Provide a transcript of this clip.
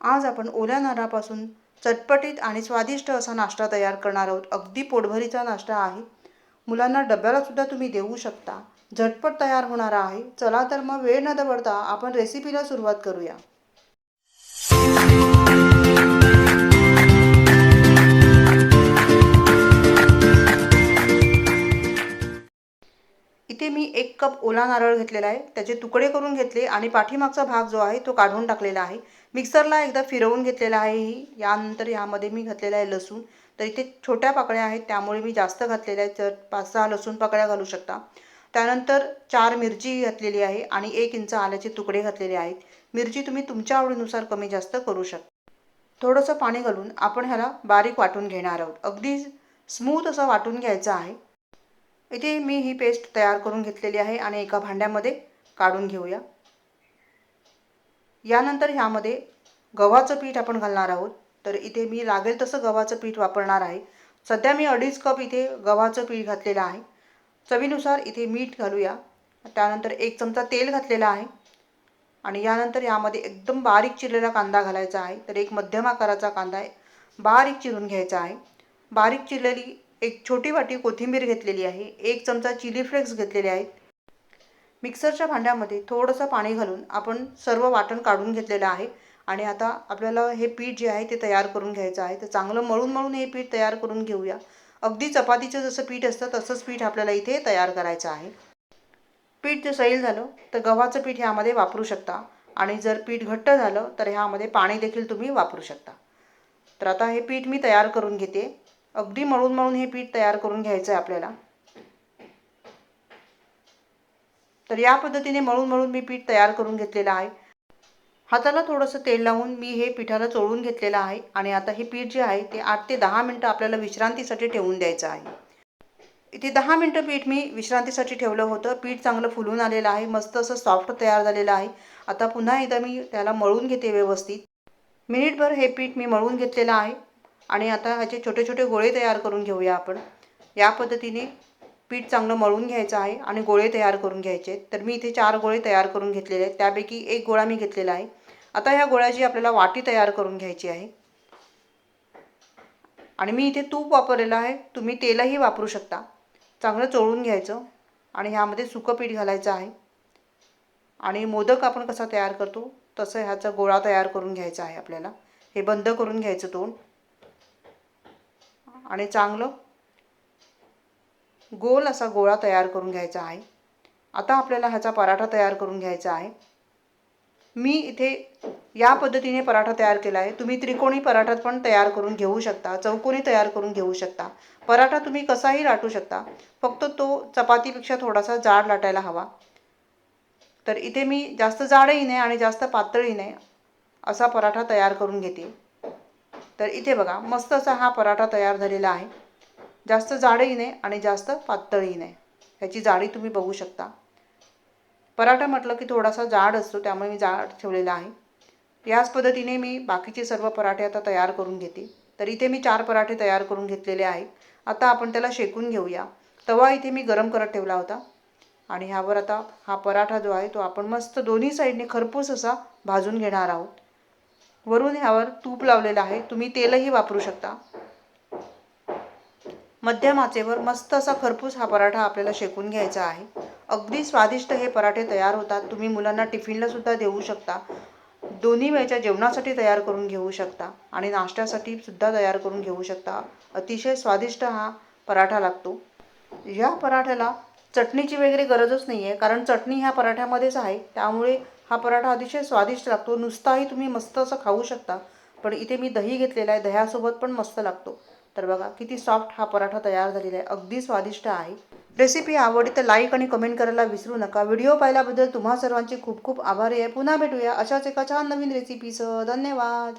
आज आपण ओल्या नारळापासून चटपटीत आणि स्वादिष्ट असा नाश्ता तयार करणार आहोत. अगदी पोटभरीचा नाश्ता आहे. मुलांना डब्यालासुद्धा तुम्ही देऊ शकता. झटपट तयार होणारा आहे. चला तर मग वेळ न दवडता आपण रेसिपीला सुरुवात करूया. इथे मी एक कप ओला नारळ घेतलेला आहे. त्याचे तुकडे करून घेतले आणि पाठीमागचा भाग जो आहे तो काढून टाकलेला आहे. मिक्सरला एकदा फिरवून घेतलेला आहे ही. यानंतर यामध्ये मी घातलेला आहे लसूण. तर इथे छोट्या पाकळ्या आहेत त्यामुळे मी जास्त घातलेल्या आहेत. तर पाच सहा लसूण पाकळ्या घालू शकता. त्यानंतर चार मिरची घातलेली आहे आणि एक इंच आल्याचे तुकडे घातलेले आहेत. मिरची तुम्ही तुमच्या आवडीनुसार कमी जास्त करू शकता. थोडंसं पाणी घालून आपण ह्याला बारीक वाटून घेणार आहोत. अगदी स्मूथ असं वाटून घ्यायचं आहे. इथे मी ही पेस्ट तयार करून घेतलेली आहे आणि एका भांड्यामध्ये काढून घेऊया. यानंतर ह्यामध्ये गव्हाचं पीठ आपण घालणार आहोत. तर इथे मी लागेल तसं गव्हाचं पीठ वापरणार आहे. सध्या मी अडीच कप इथे गव्हाचं पीठ घातलेलं आहे. चवीनुसार इथे मीठ घालूया. त्यानंतर एक चमचा तेल घातलेला आहे. आणि यानंतर यामध्ये एकदम बारीक चिरलेला कांदा घालायचा आहे. तर एक मध्यम आकाराचा कांदा आहे. बारीक चिरून घ्यायचा आहे. बारीक चिरलेली एक छोटी वाटी कोथिंबीर घेतलेली आहे. एक चमचा चिली फ्लेक्स घेतलेले आहेत. मिक्सरच्या भांड्यामध्ये थोडंसं पाणी घालून आपण सर्व वाटण काढून घेतलेलं आहे. आणि आता आपल्याला हे पीठ जे आहे ते तयार करून घ्यायचं आहे. तर चांगलं मळून मळून हे पीठ तयार करून घेऊया. अगदी चपातीचं जसं पीठ असतं तसंच पीठ आपल्याला इथे तयार करायचं आहे. पीठ जर सैल झालं तर गव्हाचं पीठ ह्यामध्ये वापरू शकता. आणि जर पीठ घट्ट झालं तर ह्यामध्ये पाणी देखील तुम्ही वापरू शकता. तर आता हे पीठ मी तयार करून घेते. अगदी मळून मळून हे पीठ तयार करून घ्यायचं आहे आपल्याला. तर या पद्धतीने मळून मळून मी पीठ तयार करून घेतलेलं आहे. हाताला थोडंसं तेल लावून मी हे पिठाला चोळून घेतलेलं आहे आणि आता हे पीठ जे आहे ते आठ ते दहा मिनटं आपल्याला विश्रांतीसाठी ठेवून द्यायचं आहे. इथे दहा मिनटं पीठ मी विश्रांतीसाठी ठेवलं होतं. पीठ चांगलं फुलून आलेलं आहे मस्त असं सॉफ्ट तयार झालेलं आहे. आता पुन्हा एकदा मी त्याला मळून घेते व्यवस्थित. मिनिटभर हे पीठ मी मळून घेतलेलं आहे आणि आता ह्याचे छोटे छोटे गोळे तयार करून घेऊया आपण. या पद्धतीने पीठ चांगलं मळून घ्यायचं आहे आणि गोळे तयार करून घ्यायचे तर मी इथे चार गोळे तयार करून घेतलेले आहेत. त्यापैकी एक गोळा मी घेतलेला आहे. आता ह्या गोळ्याची आपल्याला वाटी तयार करून घ्यायची आहे. आणि मी इथे तूप वापरलेलं आहे. तुम्ही तेलही वापरू शकता. चांगलं चोळून घ्यायचं आणि ह्यामध्ये सुकं पीठ घालायचं आहे. आणि मोदक आपण कसा तयार करतो? तसं ह्याचा गोळा तयार करून घ्यायचा आहे आपल्याला. हे बंद करून घ्यायचं तोंड. आणि चांगलं गोल असा गोळा तयार करून घ्यायचा आहे. आता आपल्याला ह्याचा पराठा तयार करून घ्यायचा आहे. मी इथे या पद्धतीने पराठा तयार केला आहे. तुम्ही त्रिकोणी पराठा पण तयार करून घेऊ शकता चौकोनी तयार करून घेऊ शकता. पराठा तुम्ही कसाही लाटू शकता फक्त तो चपातीपेक्षा थोडासा जाड लाटायला हवा. तर इथे मी जास्त जाडही नाही आणि जास्त पातळही नाही असा पराठा तयार करून घेते. तर इथे बघा मस्त असा हा पराठा तयार झालेला आहे. जास्त जाडही नाही आणि जास्त पातळही नाही ह्याची जाडी तुम्ही बघू शकता. पराठा म्हटलं की थोडासा जाड असतो त्यामुळे मी जाड ठेवलेला आहे. याच पद्धतीने मी बाकीचे सर्व पराठे आता तयार करून घेते. तर इथे मी चार पराठे तयार करून घेतलेले आहेत. आता आपण त्याला शेकून घेऊया. तवा इथे मी गरम करत ठेवला होता. आणि ह्यावर आता हा पराठा जो आहे तो आपण मस्त दोन्ही साईडने खरपूस असा भाजून घेणार आहोत. वरून ह्यावर तूप लावलेलं आहे. तुम्ही तेलही वापरू शकता. मध्यम आचेवर मस्त असा खरपूस हा पराठा आपल्याला शेकून घ्यायचा आहे. अगदी स्वादिष्ट हे पराठे तयार होतात. तुम्ही मुलांना टिफिनला सुद्धा देऊ शकता. दोन्ही वेळच्या जेवणासाठी तयार करून घेऊ शकता. आणि नाश्त्यासाठी सुद्धा तयार करून घेऊ शकता. अतिशय स्वादिष्ट हा पराठा लागतो. या पराठ्याला चटणीची वगैरे गरजच नाही आहे कारण चटणी ह्या पराठ्यामध्येच आहे. त्यामुळे हा पराठा अतिशय स्वादिष्ट लागतो. नुसताही तुम्ही मस्त असं खाऊ शकता. पण इथे मी दही घेतलेला आहे. दह्यासोबत पण मस्त लागतो. तर बघा किती सॉफ्ट हा पराठा तयार झालेला आहे. अगदी स्वादिष्ट आहे. रेसिपी आवडली तर लाईक आणि कमेंट करायला विसरू नका. व्हिडिओ पाहिल्याबद्दल तुम्हा सर्वांचे खूप खूप आभारी आहे. पुन्हा भेटूया अशाच एका छान नवीन रेसिपीसह धन्यवाद.